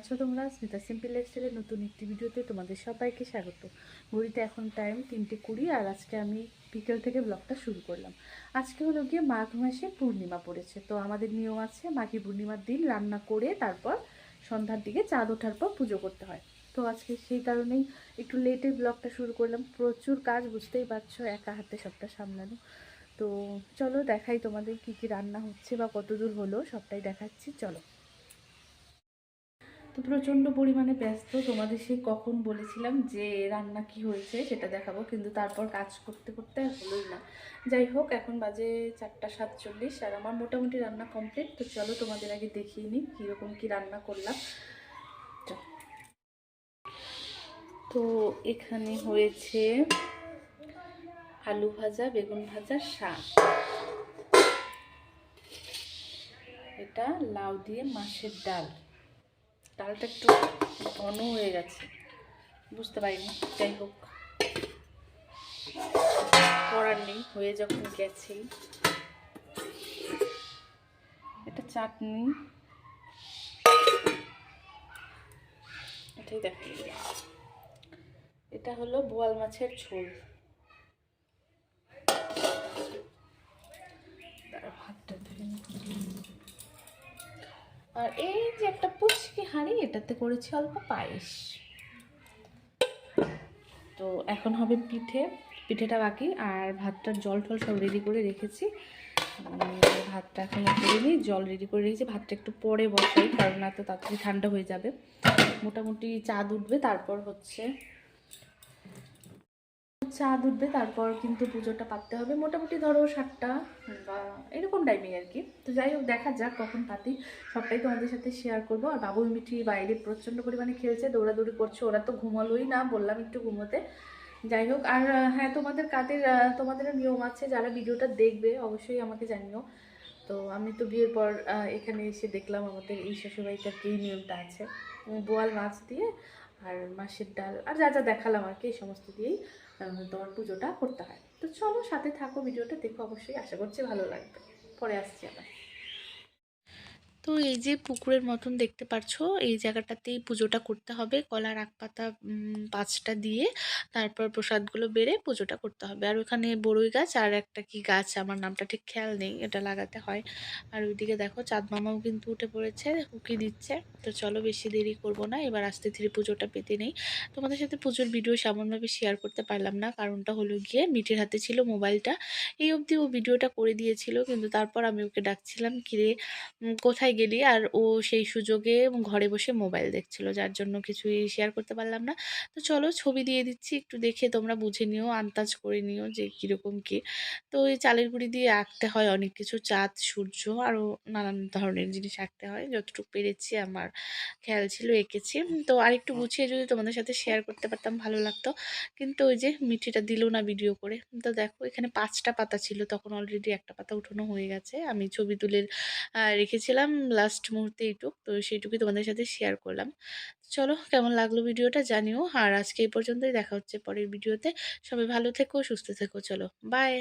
আছো তোমরা? স্মিতা সিম্পল লাইফস্টাইলের নতুন একটি ভিডিওতে তোমাদের সবাইকে স্বাগত। ঘড়িতে এখন টাইম তিনটে কুড়ি আর আজকে আমি বিকেল থেকে ব্লগটা শুরু করলাম। আজকে হলো গিয়ে মাঘ মাসে পূর্ণিমা পড়েছে। তো আমাদের নিয়ম আছে, মাঘী পূর্ণিমার দিন রান্না করে তারপর সন্ধ্যার দিকে চাঁদ ওঠার পর পুজো করতে হয়। তো আজকে সেই কারণেই একটু লেটে ব্লগটা শুরু করলাম। প্রচুর কাজ, বুঝতেই পারছ, একা হাতে সবটা সামলানো। তো চলো দেখাই তোমাদের কি কি রান্না হচ্ছে বা কত দূর হলো, সবটাই দেখাচ্ছি। চলো। তো প্রচণ্ড পরিমাণে ব্যস্ত। তোমাদের সেই কখন বলেছিলাম যে রান্না কি হয়েছে সেটা দেখাবো, কিন্তু তারপর কাজ করতে করতে হলোই না। যাই হোক, এখন বাজে চারটা সাতচল্লিশ আর আমার মোটামুটি রান্না কমপ্লিট। তো চলো তোমাদের আগে দেখিয়ে নিই কীরকম কী রান্না করলাম। তো এখানে হয়েছে আলু ভাজা, বেগুন ভাজা, শাক। এটা লাউ দিয়ে মাছের ডাল। ডালটা একটু ঘন হয়ে গেছে। বুঝতে পারিনি, যাই হোক। করার নেই, হয়ে যখন গেছেই এটা চাটনি। এটাই দেখা এটা হলো বোয়াল মাছের ঝোল। আর এই যে একটা পুচকি হাঁড়ি, এটাতে করেছি অল্প পায়েস। তো এখন হবে পিঠে, পিঠেটা বাকি, আর ভাতটার জল টল সব রেডি করে রেখেছি। ভাতটা এখন করে নিই জল রেডি করে রেখেছি। ভাতটা একটু পরে বসাই, কারণ এত তাড়াতাড়ি ঠান্ডা হয়ে যাবে। মোটামুটি চাঁদ উঠবে, তারপর হচ্ছে চাঁদ উঠবে তারপর কিন্তু পুজোটা পাততে হবে। মোটামুটি ধরো সাতটা বা এরকম টাইমিং আর কি। তো যাই হোক দেখা যাক কখন পাতি। সবটাই তোমাদের সাথে শেয়ার করব। আর বাবুই মিঠি বাইরে প্রচণ্ড পরিমাণে খেলছে দৌড়াদৌড়ি করছে ওরা তো ঘুমালোই না বললাম একটু ঘুমোতে। যাই হোক আর হ্যাঁ তোমাদের কাদের আহ, তোমাদেরও নিয়ম আছে? যারা ভিডিওটা দেখবে অবশ্যই আমাকে জানিও। তো আমি তো বিয়ের পর এখানে এসে দেখলাম আমাদের এই শ্বশুরবাড়িটার কি নিয়মটা আছে। বোয়াল মাছ দিয়ে আর মাছের ডাল আর যা যা দেখালাম আর কি এই সমস্ত দিয়েই। তোমার পুজোটা করতে হয়। তো চলো সাথে থাকো, ভিডিওটা দেখো, অবশ্যই আশা করছি ভালো লাগবে। পরে আসছি আবার। তো এই যে পুকুরের মতন দেখতে পারছ, এই জায়গাটাতেই পুজোটা করতে হবে। কলার আগ পাতা পাঁচটা দিয়ে তারপর প্রসাদগুলো বেড়ে পুজোটা করতে হবে। আর ওখানে বড়ই গাছ আর একটা কি গাছ, আমার নামটা ঠিক খেয়াল নেই, এটা লাগাতে হয়। আর ওইদিকে দেখো চাঁদ মামাও কিন্তু উঠে পড়েছে, উকি দিচ্ছে। তো চলো বেশি দেরি করব না, এবার আস্তে ধীরে পুজোটা পেতে নেই। তোমাদের সাথে পুজোর ভিডিও সেমনভাবে শেয়ার করতে পারলাম না, কারণটা হলো গিয়ে মিটের হাতে ছিল মোবাইলটা। এই অবধি ও ভিডিওটা করে দিয়েছিল, কিন্তু তারপর আমি ওকে ডাকছিলাম, কিরে কোথায় গেলি আর ও সেই সুযোগে ঘরে বসে মোবাইল দেখছিল যার জন্য কিছুই শেয়ার করতে পারলাম না। তো চলো ছবি দিয়ে দিচ্ছি একটু দেখে তোমরা বুঝে নিও আন্দাজ করে নিও যে কীরকম কী। তো এই চালের গুঁড়ি দিয়ে আঁকতে হয় অনেক কিছু চাঁদ সূর্য আরও নানান ধরনের জিনিস আঁকতে হয়। যতটুকু পেরেছি আমার খেয়াল ছিল এঁকেছি। তো আরেকটু গুছিয়ে যদি তোমাদের সাথে শেয়ার করতে পারতাম ভালো লাগতো। কিন্তু ওই যে মিঠিটা দিল না ভিডিও করে। তো দেখো এখানে পাঁচটা পাতা ছিল তখন অলরেডি একটা পাতা উঠানো হয়ে গেছে। আমি ছবি তুলে রেখেছিলাম। লাস্ট মুহূর্তে এইটুক। তো সেইটুকুই তোমাদের সাথে শেয়ার করলাম। চলো, কেমন লাগল ভিডিওটা জানিও। আর আজকে এই পর্যন্তই। দেখা হচ্ছে পরের ভিডিওতে সবাই ভালো থেকো, সুস্থ থেকো। চলো বাই